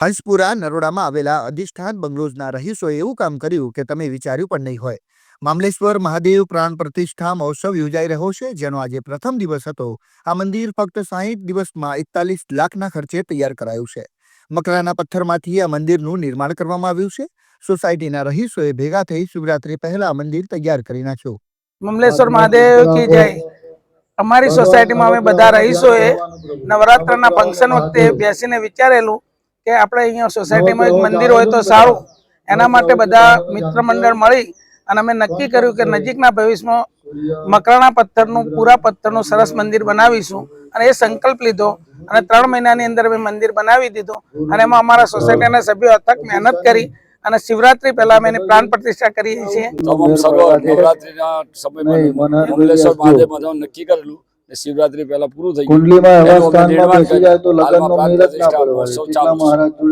હંસપુરા નરોડામાં આવેલા અધિષ્ઠાન બંગલોઝના રહીશોએ એવું કામ કર્યું કે તમે વિચાર્યું પણ નહીં હોય. મામલેશ્વર મહાદેવ પ્રાણ પ્રતિષ્ઠા મહોત્સવ યોજાઈ રહ્યો છે જેનો આજે પ્રથમ દિવસ હતો. આ મંદિર ફક્ત સાહીઠ દિવસમાં એકતાલીસ લાખના ખર્ચે તૈયાર કરાયું છે. મકરાના પથ્થરમાંથી આ મંદિરનું નિર્માણ કરવામાં આવ્યું છે. સોસાયટીના રહીશોએ ભેગા થઈ શિવરાત્રી પહેલા મંદિર તૈયાર કરી નાખ્યું. મમલેશ્વર મહાદેવ કી જય. અમારી સોસાયટીમાં અમે બધા રહીશોએ નવરાત્રના ફંક્શન વખતે બેસીને વિચારેલું કે આપણે અહીંયા સોસાયટીમાં એક મંદિર હોય તો સારું. એના માટે બધા મિત્ર મંડળ મળી અને અમે નક્કી કર્યું કે નજીકના ભવિષ્યમાં મકરાણા પથ્થરનું પૂરા પથ્થરનું સરસ મંદિર બનાવીશું. અને એ સંકલ્પ લીધો. અને ત્રણ મહિનાની અંદર અમે મંદિર બનાવી દીધું. અને એમાં અમારા સોસાયટીના સભ્યો અથક મહેનત કરી અને શિવરાત્રી પહેલા અમે એની પ્રાણ પ્રતિષ્ઠા કરીએ છીએ. નવરાત્રીના સમયમાં મહાદેવ નક્કી કરેલું. શિવરાત્રી પહેલા પૂરું થઈ ગયું કુંડલીમાં એવા સ્થાનમાં બેસી જાય તો લગ્નનો ના પડે. મહારાજ જોડે